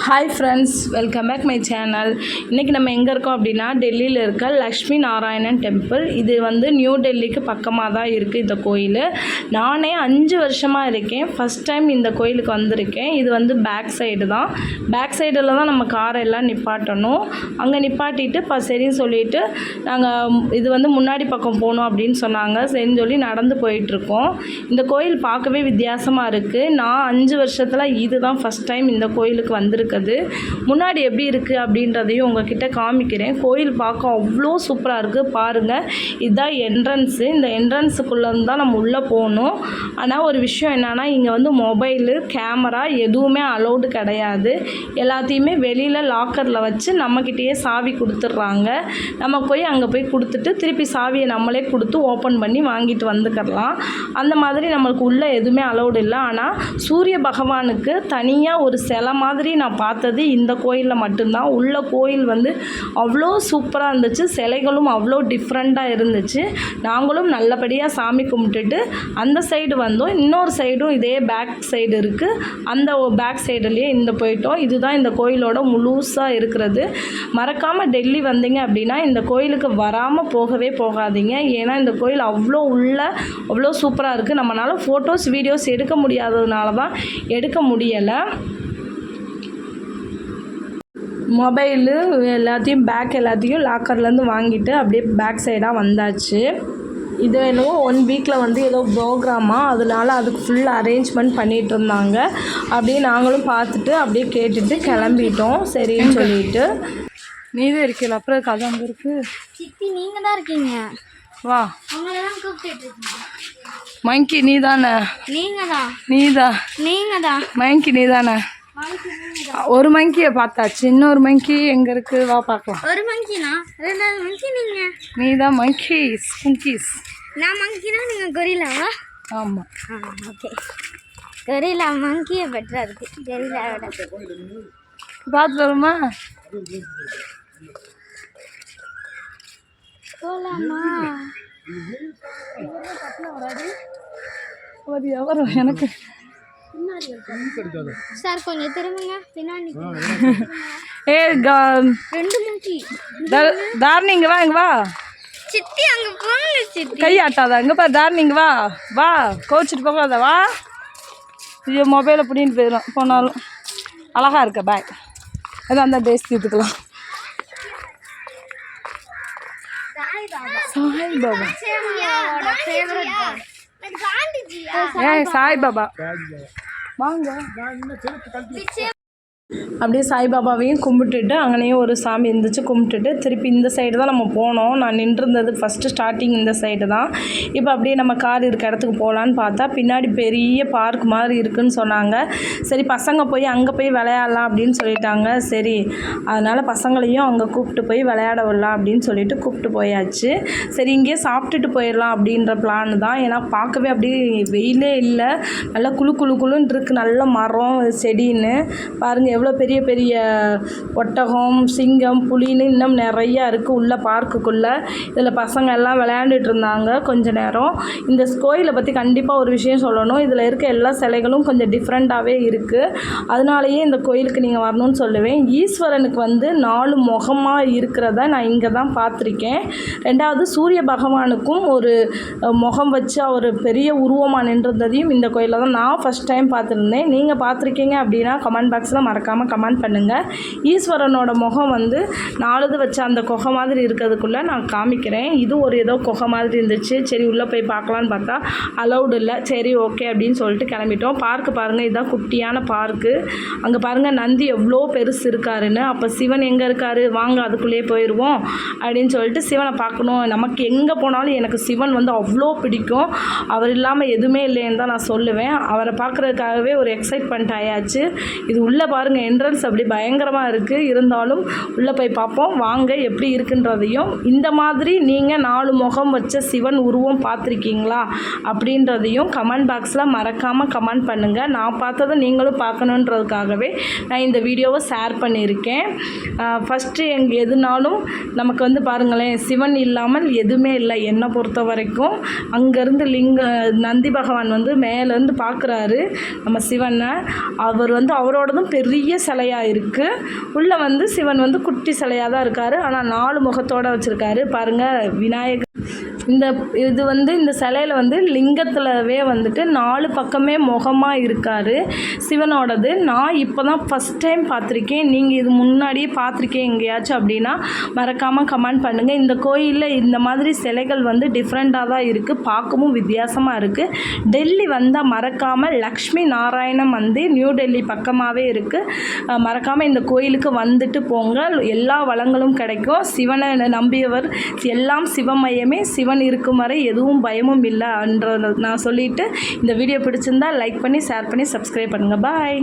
Hi friends welcome back my channel இன்றைக்கி நம்ம எங்கே இருக்கோம் அப்படின்னா டெல்லியில் இருக்க லக்ஷ்மி நாராயணன் டெம்பிள் இது வந்து நியூ டெல்லிக்கு பக்கமாக தான் இருக்குது இந்த கோயில். நானே அஞ்சு வருஷமாக இருக்கேன். ஃபஸ்ட் டைம் இந்த கோயிலுக்கு வந்திருக்கேன். இது வந்து பேக் சைடு தான். பேக் சைடில் தான் நம்ம காரை எல்லாம் நிப்பாட்டணும். அங்கே நிப்பாட்டிட்டு இப்போ சரின்னு சொல்லிட்டு நாங்கள் இது வந்து முன்னாடி பக்கம் போகணும் அப்படின்னு சொன்னாங்க. சரின்னு சொல்லி நடந்து போயிட்டுருக்கோம் இந்த கோயில் பார்க்கவே வித்தியாசமாக இருக்குது நான் அஞ்சு வருஷத்தில் இது தான் ஃபஸ்ட் டைம் இந்த கோயிலுக்கு வந்திருக்குது முன்னாடி எப்படி இருக்குது அப்படின்றதையும் உங்ககிட்ட காமிக்கிறேன். கோயில் பார்க்க அவ்வளோ சூப்பராக இருக்குது பாருங்கள் இதுதான் என்ட்ரன்ஸு இந்த என்ட்ரன்ஸுக்குள்ளேருந்து தான் நம்ம உள்ளே போகணும். ஆனால் ஒரு விஷயம் என்னென்னா இங்கே வந்து மொபைலு கேமரா எதுவுமே அலௌடு கிடையாது. எல்லாத்தையுமே வெளியில் லாக்கரில் வச்சு நம்மக்கிட்டேயே சாவி கொடுத்துட்றாங்க. நம்ம போய் அங்கே போய் கொடுத்துட்டு திருப்பி சாவியை நம்மளே கொடுத்து ஓப்பன் பண்ணி வாங்கிட்டு வந்துக்கிறலாம் அந்த மாதிரி நம்மளுக்கு உள்ளே எதுவுமே அலௌடு இல்லை. ஆனால் சூரிய பகவானுக்கு தனியாக ஒரு சிலை மாதிரி நான் பார்த்தது இந்த கோயிலில் மட்டும்தான். உள்ள கோயில் வந்து அவ்வளோ சூப்பராக இருந்துச்சு. சிலைகளும் அவ்வளோ டிஃப்ரெண்ட்டாக இருந்துச்சு. நாங்களும் நல்லபடியாக சாமி கும்பிட்டுட்டு அந்த சைடு வந்தோம். இன்னொரு சைடும் இதே பேக் சைடு இருக்குது அந்த பேக் சைடுலேயே இந்த போயிட்டோம். இதுதான் இந்த கோயிலோட முழுசாக இருக்கிறது. மறக்காமல் டெல்லி வந்தீங்க அப்படின்னா இந்த கோயிலுக்கு வராமல் போகவே போகாதீங்க. ஏன்னா இந்த கோயில் அவ்வளோ உள்ள அவ்வளோ சூப்பராக இருக்குது நம்மளால் ஃபோட்டோஸ் வீடியோஸ் எடுக்க முடியாததுனால தான் எடுக்க முடியலை. மொபைலு எல்லாத்தையும் பேக் எல்லாத்தையும் லாக்கர்லேருந்து வாங்கிட்டு அப்படியே பேக் சைடாக வந்தாச்சு. இது என்னவோ ஒன் வீக்கில் வந்து ஏதோ ப்ரோக்ராமா அதனால அதுக்கு ஃபுல் அரேஞ்ச்மெண்ட் பண்ணிகிட்டு இருந்தாங்க. அப்படியே நாங்களும் பார்த்துட்டு அப்படியே கேட்டுட்டு கிளம்பிட்டோம். சரின்னு சொல்லிட்டு. நீ தான் இருக்கல அப்புறம் கதை அங்கே இருக்கு? சித்தி நீங்க தான் இருக்கீங்க. வா. மங்கி நீ தானே நீங்க தான் நீ தான் நீங்க தான் மங்கி நீ தானே ஒரு மங்கியை பார்த்தாச்சு. இன்னொரு மங்கி எங்கே இருக்குது வா பார்க்கலாம். ஒரு மங்கினா ரெண்டாவது மங்கி நீங்க. நீ தான் மங்கீஸ் குங்கீஸ் நான் மங்கினா நீங்க கொரிலாவா ஆமாம் ஆ ஓகே கொரிலா மங்கியை பெட்டரா இருக்கு கொரிலாவோட பார்த்து வருமா? போலாமா? ஒரு எவரும் எனக்கு சார் கொஞ்சம் திரும்புங்க. பின்னாடி ஏ ரெண்டு தர்- தாரணி இங்கே வா இங்கே வா. சித்தி அங்க போங்க சித்தி. கை ஆட்டாத இங்கே பா தாரணி இங்கே வா. வா கோச்சிட்டு போகாத வா. ஐயோ மொபைலை பிடின்னு போயிடும் போனாலும். அழகா இருக்க பாய் அதான் அந்த டேஸ்ட் தீர்த்துக்கலாம் சாய் பாபா. ஃபேவரட் வாங்க. நான் இன்னும் செருப்பு கழட்டி அப்படியே சாய்பாபாவையும் கும்பிட்டுட்டு அங்கனையும் ஒரு சாமி இருந்துச்சு கும்பிட்டுட்டு திருப்பி இந்த சைடு தான் நம்ம போனோம். நான் நின்றுருந்தது ஃபஸ்ட்டு ஸ்டார்டிங் இந்த சைடு தான். இப்போ அப்படியே நம்ம கார் இருக்க இடத்துக்கு போகலான்னு பார்த்தா பின்னாடி பெரிய பார்க் மாதிரி இருக்குன்னு சொன்னாங்க. சரி பசங்க போய் அங்கே போய் விளையாடலாம் அப்படின்னு சொல்லிட்டாங்க. சரி அதனால் பசங்களையும் அங்கே கூப்பிட்டு போய் விளையாட விடலாம் அப்படின்னு சொல்லிட்டு கூப்பிட்டு போயாச்சு. சரி இங்கேயே சாப்பிட்டுட்டு போயிடலாம் அப்படின்ற பிளான் தான். ஏன்னா பார்க்கவே அப்படியே வெயிலே இல்லை. நல்லா குளு குழு குழுன்னு இருக்குது நல்ல மரம் செடின்னு. பாருங்கள் எவ்வளோ பெரிய பெரிய ஒட்டகம் சிங்கம் புலின்னு இன்னும் நிறையா இருக்குது உள்ள பார்க்குக்குள்ளே. இதில் பசங்க எல்லாம் விளையாண்டுட்டு இருந்தாங்க கொஞ்ச நேரம். இந்த கோயிலை பற்றி கண்டிப்பாக ஒரு விஷயம் சொல்லணும். இதில் இருக்க எல்லா சிலைகளும் கொஞ்சம் டிஃப்ரெண்ட்டாகவே இருக்குது அதனாலேயே இந்த கோயிலுக்கு நீங்கள் வரணும்னு சொல்லுவேன். ஈஸ்வரனுக்கு வந்து நாலு முகமாக இருக்கிறத நான் இங்கே தான் பார்த்துருக்கேன். ரெண்டாவது சூரிய பகவானுக்கும் ஒரு முகம் வச்சு அவர் பெரிய உருவமாக நின்றிருந்ததையும் இந்த கோயிலில் தான் நான் ஃபஸ்ட் டைம் பார்த்துருந்தேன். நீங்கள் பார்த்துருக்கீங்க அப்படின்னா கமெண்ட் பாக்ஸில் மறக்காமல் கமெண்ட் பண்ணுங்கள் ஈஸ்வரனோட முகம் வந்து நாலுது வச்ச அந்த குகை மாதிரி இருக்கிறதுக்குள்ளே நான் காமிக்கிறேன். இது ஒரு ஏதோ குகை மாதிரி இருந்துச்சு. சரி உள்ளே போய் பார்க்கலான்னு பார்த்தா அலௌடு இல்லை. சரி ஓகே அப்படின்னு சொல்லிட்டு கிளம்பிட்டோம். பார்க்கு பாருங்கள் இதுதான் குட்டியான பார்க்கு அங்கே பாருங்கள் நந்தி எவ்வளோ பெருசு இருக்காருன்னு. அப்போ சிவன் எங்கே இருக்காரு? வாங்க அதுக்குள்ளேயே போயிடுவோம் அப்படின்னு சொல்லிட்டு சிவனை பார்க்கணும். நமக்கு எங்கே போனாலும் எனக்கு சிவன் வந்து அவ்வளோ பிடிக்கும். அவர் இல்லாமல் எதுவுமே இல்லைன்னு தான் நான் சொல்லுவேன். அவரை பார்க்குறதுக்காகவே ஒரு எக்ஸைட்மெண்ட் ஆயாச்சு. இது உள்ளே பாருங்கள் என்ட்ரன்ஸ் அப்படி பயங்கரமாக இருக்குது இருந்தாலும் உள்ளே போய் பார்ப்போம். வாங்க எப்படி இருக்குன்றதையும். இந்த மாதிரி நீங்கள் நாலு முகம் வச்ச சிவன் உருவம் பார்த்துருக்கீங்களா? அப்படின்றதையும் கமெண்ட் பாக்ஸில் மறக்காமல் கமெண்ட் பண்ணுங்கள் நான் பார்த்ததை நீங்களும் பார்க்கணுன்றதுக்காகவே நான் இந்த வீடியோவை ஷேர் பண்ணியிருக்கேன். ஃபஸ்ட்டு எங் எதுனாலும் நமக்கு வந்து பாருங்களேன் சிவன் இல்லாமல் எதுவுமே இல்லை. என்னை பொறுத்த வரைக்கும் அங்கேருந்து லிங்க நந்தி பகவான் வந்து மேலேருந்து பார்க்குறாரு நம்ம சிவனை. அவர் வந்து அவரோடதும் பெரிய பெரிய சிலையாக இருக்குது உள்ளே வந்து சிவன் வந்து குட்டி சிலையாக தான் இருக்கார். ஆனால் நாலு முகத்தோடு வச்சுருக்காரு. பாருங்கள் விநாயகர் இந்த இது வந்து இந்த சிலையில் வந்து லிங்கத்திலவே வந்துட்டு நாலு பக்கமே முகமாக இருக்கார் சிவனோடது. நான் இப்போ தான் ஃபஸ்ட் டைம் பார்த்துருக்கேன். நீங்கள் இது முன்னாடியே பார்த்துருக்கேன் எங்கேயாச்சும் அப்படின்னா மறக்காமல் கமெண்ட் பண்ணுங்கள் இந்த கோயிலில் இந்த மாதிரி சிலைகள் வந்து டிஃப்ரெண்ட்டாக தான் இருக்குது பார்க்கவும் வித்தியாசமாக இருக்குது டெல்லி வந்தால் மறக்காமல் லக்ஷ்மி நாராயணம் வந்து நியூ டெல்லி பக்கமாகவே இருக்குது மறக்காமல் இந்த கோயிலுக்கு வந்துட்டு போங்க. எல்லா வளங்களும் கிடைக்கும். சிவனை நம்பியவர் எல்லாம் சிவமயமே. சிவன் இருக்கும் வரை எதுவும் பயமும் இல்லைன்றத நான் சொல்லிவிட்டு இந்த வீடியோ பிடிச்சிருந்தா லைக் பண்ணி ஷேர் பண்ணி சப்ஸ்கிரைப் பண்ணுங்கள் பாய்